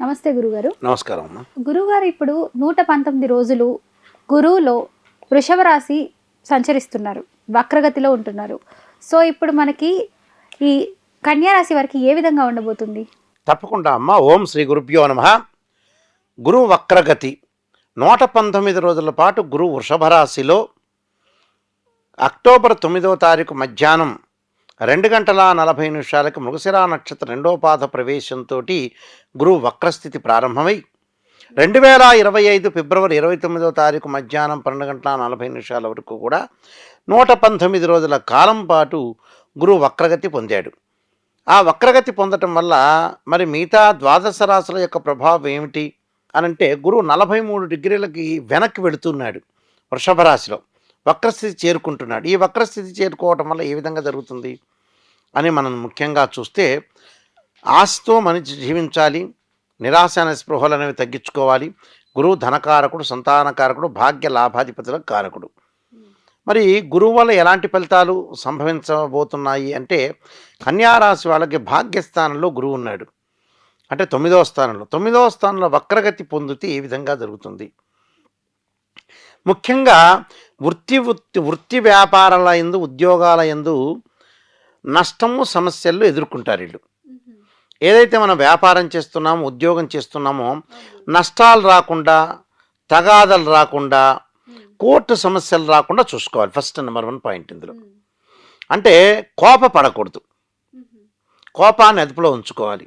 నమస్తే గురుగారు. నమస్కారం అమ్మా. గురుగారు ఇప్పుడు నూట పంతొమ్మిది రోజులు గురువులో వృషభ రాశి సంచరిస్తున్నారు వక్రగతిలో ఉంటున్నారు. సో ఇప్పుడు మనకి ఈ కన్యా రాశి వారికి ఏ విధంగా ఉండబోతుంది? తప్పకుండా అమ్మ. ఓం శ్రీ గురుభ్యో నమ. గురు వక్రగతి. నూట పంతొమ్మిది రోజుల పాటు గురు వృషభ రాశిలో అక్టోబర్ తొమ్మిదవ తారీఖు మధ్యాహ్నం రెండు గంటల నలభై నిమిషాలకు మృగశిరా నక్షత్ర రెండో పాద ప్రవేశంతో గురు వక్రస్థితి ప్రారంభమై రెండు వేల ఇరవై ఐదు ఫిబ్రవరి ఇరవై తొమ్మిదో తారీఖు మధ్యాహ్నం పన్నెండు గంటల నలభై నిమిషాల వరకు కూడా నూట పంతొమ్మిది రోజుల కాలం పాటు గురు వక్రగతి పొందాడు. ఆ వక్రగతి పొందటం వల్ల మరి మిగతా ద్వాదశ రాశుల యొక్క ప్రభావం ఏమిటి? అనంటే గురువు నలభై మూడు డిగ్రీలకి వెనక్కి వెళుతున్నాడు వృషభ రాశిలో. వక్రస్థితి చేరుకుంటున్నాడు. ఈ వక్రస్థితి చేరుకోవటం వల్ల ఏ విధంగా జరుగుతుంది అని మనం ముఖ్యంగా చూస్తే ఆశతో మనిషి జీవించాలి. నిరాశ అనే స్పృహలు అనేవి తగ్గించుకోవాలి. గురువు ధనకారకుడు సంతానకారకుడు భాగ్య లాభాధిపతుల కారకుడు. మరి గురువు వల్ల ఎలాంటి ఫలితాలు సంభవించబోతున్నాయి అంటే కన్యారాశి వాళ్ళకి భాగ్యస్థానంలో గురువు ఉన్నాడు. అంటే తొమ్మిదవ స్థానంలో. తొమ్మిదవ స్థానంలో వక్రగతి పొందితే ఏ విధంగా జరుగుతుంది? ముఖ్యంగా వృత్తి వృత్తి వృత్తి వ్యాపారాల ఎందు ఉద్యోగాల ఎందు నష్టము సమస్యలు ఎదుర్కొంటారు వీళ్ళు. ఏదైతే మనం వ్యాపారం చేస్తున్నామో ఉద్యోగం చేస్తున్నామో నష్టాలు రాకుండా తగాదలు రాకుండా కోర్టు సమస్యలు రాకుండా చూసుకోవాలి. ఫస్ట్ నెంబర్ వన్ పాయింట్ ఇందులో. అంటే కోప పడకూడదు కోపాన్ని అదుపులో ఉంచుకోవాలి.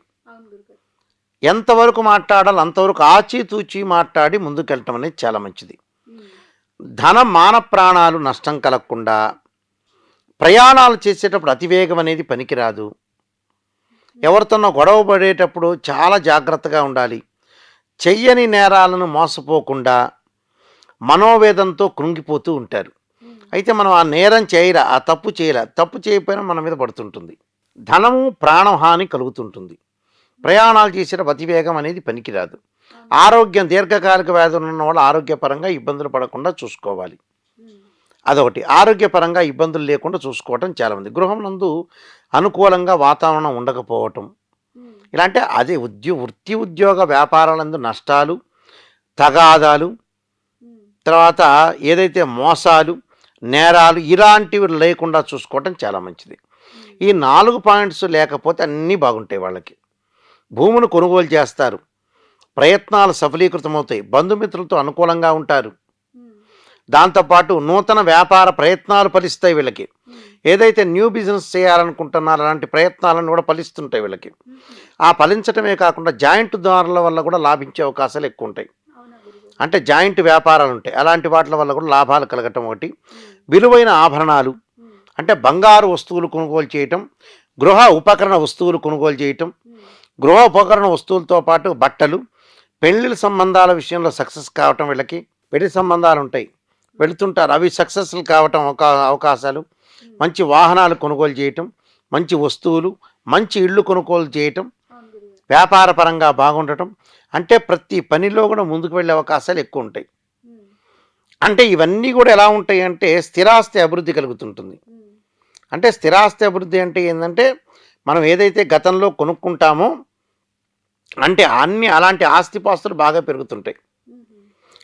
ఎంతవరకు మాట్లాడాలి అంతవరకు ఆచితూచి మాట్లాడి ముందుకెళ్ళటం అనేది చాలా మంచిది. ధన మాన ప్రాణాలు నష్టం కలగకుండా ప్రయాణాలు చేసేటప్పుడు అతివేగం అనేది పనికిరాదు. ఎవరితోనో గొడవ పడేటప్పుడు చాలా జాగ్రత్తగా ఉండాలి. చెయ్యని నేరాలను మోసపోకుండా మనోవేదంతో కృంగిపోతూ ఉంటారు. అయితే మనం ఆ నేరం చేయరా ఆ తప్పు చేయరా? తప్పు చేయకపోయినా మన మీద పడుతుంటుంది. ధనము ప్రాణహాని కలుగుతుంటుంది. ప్రయాణాలు చేసేటప్పుడు అతివేగం అనేది పనికిరాదు. ఆరోగ్యం దీర్ఘకాలిక వ్యాధులు ఉన్న వాళ్ళు ఆరోగ్యపరంగా ఇబ్బందులు పడకుండా చూసుకోవాలి. అదొకటి. ఆరోగ్యపరంగా ఇబ్బందులు లేకుండా చూసుకోవటం చాలా మంది. గృహం నందు అనుకూలంగా వాతావరణం ఉండకపోవటం. ఇలాంటి అదే ఉద్యో వృత్తి ఉద్యోగ వ్యాపారాలందు నష్టాలు తగాదాలు తర్వాత ఏదైతే మోసాలు నేరాలు ఇలాంటివి లేకుండా చూసుకోవటం చాలా మంచిది. ఈ నాలుగు పాయింట్స్ లేకపోతే అన్నీ బాగుంటాయి వాళ్ళకి. భూములు కొనుగోలు చేస్తారు. ప్రయత్నాలు సఫలీకృతమవుతాయి. బంధుమిత్రులతో అనుకూలంగా ఉంటారు. దాంతోపాటు నూతన వ్యాపార ప్రయత్నాలు ఫలిస్తాయి వీళ్ళకి. ఏదైతే న్యూ బిజినెస్ చేయాలనుకుంటున్నారో అలాంటి ప్రయత్నాలను కూడా ఫలిస్తుంటాయి వీళ్ళకి. ఆ ఫలించటమే కాకుండా జాయింట్ దారుల వల్ల కూడా లాభించే అవకాశాలు ఎక్కువ ఉంటాయి. అంటే జాయింట్ వ్యాపారాలు ఉంటాయి. అలాంటి వాటి వల్ల కూడా లాభాలు కలగటం ఒకటి. విలువైన ఆభరణాలు అంటే బంగారు వస్తువులు కొనుగోలు చేయటం గృహ ఉపకరణ వస్తువులు కొనుగోలు చేయటం గృహ ఉపకరణ వస్తువులతో పాటు బట్టలు పెళ్ళిళ్ళ సంబంధాల విషయంలో సక్సెస్ కావటం వీళ్ళకి పెళ్ళి సంబంధాలు ఉంటాయి. వెళుతుంటారు. అవి సక్సెస్ఫుల్ కావటం ఒక అవకాశాలు. మంచి వాహనాలు కొనుగోలు చేయటం మంచి వస్తువులు మంచి ఇళ్ళు కొనుగోలు చేయటం వ్యాపార పరంగా బాగుండటం. అంటే ప్రతి పనిలో కూడా ముందుకు వెళ్ళే అవకాశాలు ఎక్కువ ఉంటాయి. అంటే ఇవన్నీ కూడా ఎలా ఉంటాయి అంటే స్థిరాస్తి అభివృద్ధి కలుగుతుంటుంది. అంటే స్థిరాస్తి అభివృద్ధి అంటే ఏంటంటే మనం ఏదైతే గతంలో కొనుక్కుంటామో అంటే అన్ని అలాంటి ఆస్తిపాస్తులు బాగా పెరుగుతుంటాయి.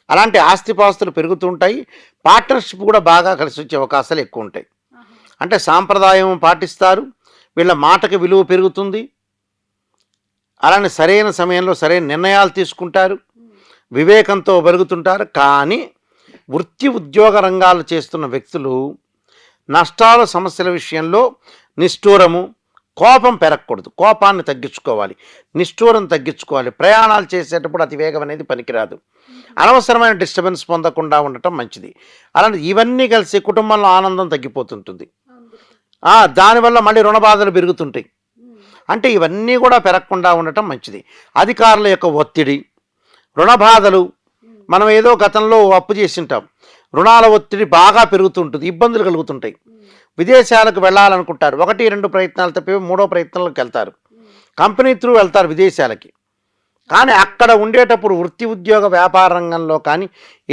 అలాంటి ఆస్తిపాస్తులు పెరుగుతుంటాయి. పార్ట్నర్షిప్ కూడా బాగా కలిసి వచ్చే అవకాశాలు ఎక్కువ ఉంటాయి. అంటే సాంప్రదాయం పాటిస్తారు. వీళ్ళ మాటకి విలువ పెరుగుతుంది. అలానే సరైన సమయంలో సరైన నిర్ణయాలు తీసుకుంటారు. వివేకంతో పెరుగుతుంటారు కానీ వృత్తి ఉద్యోగ రంగాలు చేస్తున్న వ్యక్తులు నష్టాల సమస్యల విషయంలో నిష్ఠూరము కోపం పెరగకూడదు. కోపాన్ని తగ్గించుకోవాలి. నిష్ఠూరం తగ్గించుకోవాలి. ప్రయాణాలు చేసేటప్పుడు అతి వేగం అనేది పనికిరాదు. అనవసరమైన డిస్టర్బెన్స్ పొందకుండా ఉండటం మంచిది. అలాంటి ఇవన్నీ కలిసి కుటుంబంలో ఆనందం తగ్గిపోతుంటుంది. దానివల్ల మళ్ళీ రుణ బాధలు పెరుగుతుంటాయి. అంటే ఇవన్నీ కూడా పెరగకుండా ఉండటం మంచిది. అధికారుల యొక్క ఒత్తిడి రుణ బాధలు మనం ఏదో గతంలో అప్పు చేసింటాం రుణాల ఒత్తిడి బాగా పెరుగుతుంటుంది ఇబ్బందులు కలుగుతుంటాయి. విదేశాలకు వెళ్ళాలనుకుంటారు. ఒకటి రెండు ప్రయత్నాలు తప్పి మూడో ప్రయత్నాలకు వెళ్తారు. కంపెనీ త్రూ వెళ్తారు విదేశాలకి. కానీ అక్కడ ఉండేటప్పుడు వృత్తి ఉద్యోగ వ్యాపార రంగంలో కానీ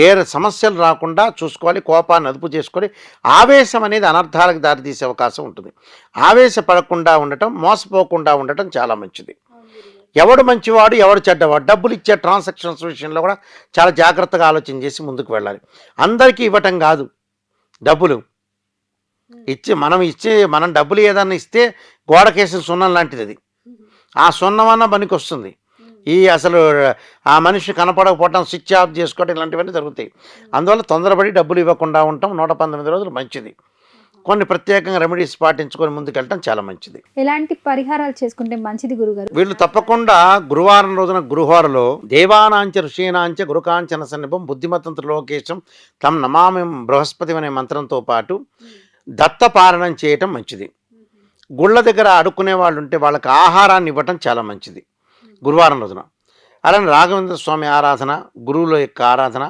ఏ సమస్యలు రాకుండా చూసుకోవాలి కోపాన్ని అదుపు చేసుకొని ఆవేశం అనేది అనర్థాలకు దారితీసే అవకాశం ఉంటుంది. ఆవేశపడకుండా ఉండటం మోసపోకుండా ఉండటం చాలా మంచిది. ఎవడు మంచివాడు ఎవడు చెడ్డవాడు. డబ్బులు ఇచ్చే ట్రాన్సాక్షన్స్ విషయంలో కూడా చాలా జాగ్రత్తగా ఆలోచన చేసి ముందుకు వెళ్ళాలి. అందరికీ ఇవ్వటం కాదు డబ్బులు. ఇచ్చి మనం ఇచ్చే మనం డబ్బులు ఏదన్నా ఇస్తే గోడకేసిన సున్నం లాంటిది అది. ఆ సున్నం అన్న పనికి వస్తుంది ఈ అసలు ఆ మనిషి కనపడకపోవటం స్విచ్ ఆఫ్ చేసుకోవడం ఇలాంటివన్నీ జరుగుతాయి. అందువల్ల తొందరపడి డబ్బులు ఇవ్వకుండా ఉండటం నూట పంతొమ్మిది రోజులు మంచిది. కొన్ని ప్రత్యేకంగా రెమెడీస్ పాటించుకొని ముందుకెళ్ళటం చాలా మంచిది. ఎలాంటి పరిహారాలు చేసుకుంటే మంచిది గురుగారు? వీళ్ళు తప్పకుండా గురువారం రోజున గురువారలో దేవానాంచ ఋషీనాంచ గురుకాంచన సన్నిభం బుద్ధిమతంత్ర లోకేశం తమ్ నమామి బృహస్పతి అనే మంత్రంతో పాటు దత్తపారణం చేయటం మంచిది. గుళ్ళ దగ్గర అడుక్కునే వాళ్ళు ఉంటే వాళ్ళకి ఆహారాన్ని ఇవ్వటం చాలా మంచిది గురువారం రోజున. అలానే రాఘవేంద్ర స్వామి ఆరాధన గురువుల యొక్క ఆరాధన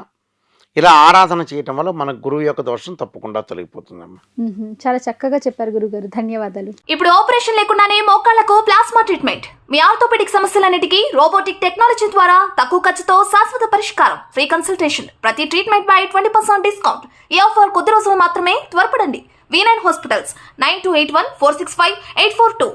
ఇలా ఆరాధన చేయటం వల్ల మన గురువు యొక్క దోషం తప్పకుండా తొలగిపోతుందమ్మా. మ్మ్. చాలా చక్కగా చెప్పారు గురుగారు. ధన్యవాదాలు. ఇప్పుడు ఆపరేషన్ లేకుండానే మోకాళ్ళకు ప్లాస్మా ట్రీట్మెంట్. మీ ఆర్థోపెడిక్ సమస్యలన్నిటికీ రోబోటిక్ టెక్నాలజీ ద్వారా తక్కువ ఖర్చుతో శాశ్వత పరిష్కారం. Free consultation. ప్రతి ట్రీట్మెంట్ పై ట్వంటీ పర్సెంట్ డిస్కౌంట్. ఈ ఆఫర్ కొద్ది రోజులు మాత్రమే త్వరపడండి. V nine hospitals nine two eight one four six five eight four two